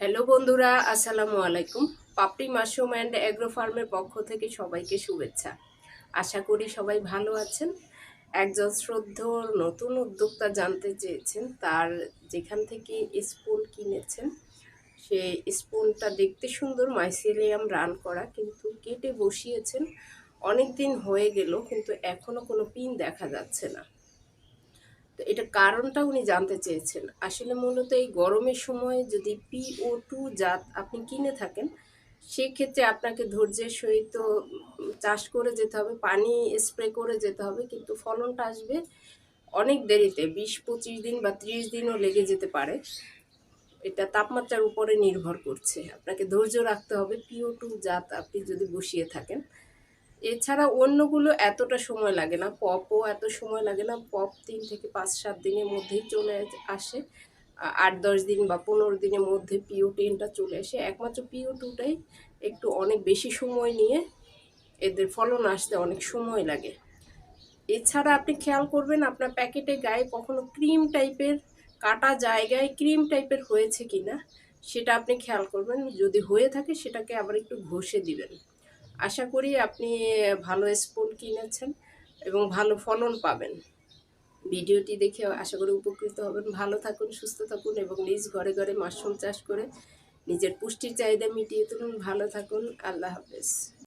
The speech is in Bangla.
হ্যালো বন্ধুরা, আসসালামু আলাইকুম। পাপড়ি মাশরুম অ্যান্ড অ্যাগ্রো ফার্মের পক্ষ থেকে সবাইকে শুভেচ্ছা। আশা করি সবাই ভালো আছেন। একজন শ্রদ্ধ নতুন উদ্যোক্তা জানতে চেয়েছেন, তার যেখান থেকে স্পুন কিনেছেন। সে স্পুনটা দেখতে সুন্দর মাইসেলিয়াম রান করা, কিন্তু কেটে বসিয়েছেন। অনেক দিন হয়ে গেল, কিন্তু এখনও কোনো পিন দেখা যাচ্ছে না। তো এটা কারণটা উনি জানতে চেয়েছেন। আসলে মূলত এই গরমের সময় যদি পিও টু জাত আপনি কিনে থাকেন, সেক্ষেত্রে আপনাকে ধৈর্যের সহিত চাষ করে যেতে হবে, পানি স্প্রে করে যেতে হবে, কিন্তু ফলনটা আসবে অনেক দেরিতে, বিশ, পঁচিশ দিন বা ত্রিশ দিনও লেগে যেতে পারে। এটা তাপমাত্রার উপরে নির্ভর করছে। আপনাকে ধৈর্য রাখতে হবে পিও টু জাত আপনি যদি বসিয়ে থাকেন। এছাড়া অন্যগুলো এতটা সময় লাগে না। পপও এত সময় লাগে না। পপ তিন থেকে পাঁচ, সাত দিনের মধ্যেই চলে আসে। আট, দশ দিন বা পনেরো দিনের মধ্যে পিও টেনটা চলে আসে। একমাত্র পিও টুটাই একটু অনেক বেশি সময় নিয়ে এদের ফলন আসতে অনেক সময় লাগে। এছাড়া আপনি খেয়াল করবেন, আপনার প্যাকেটে গায়ে কখনো ক্রিম টাইপের কাটা জায়গায় ক্রিম টাইপের হয়েছে কিনা, সেটা আপনি খেয়াল করবেন। যদি হয়ে থাকে, সেটাকে আবার একটু ঘষে দিবেন। আশা করি আপনি ভালো স্পুন কিনেছেন এবং ভালো ফলন পাবেন। ভিডিওটি দেখে আশা করি উপকৃত হবেন। ভালো থাকুন, সুস্থ থাকুন এবং নিজ ঘরে ঘরে মাশরুম চাষ করে নিজের পুষ্টির চাহিদা মিটিয়ে তুলুন। ভালো থাকুন, আল্লাহ হাফেজ।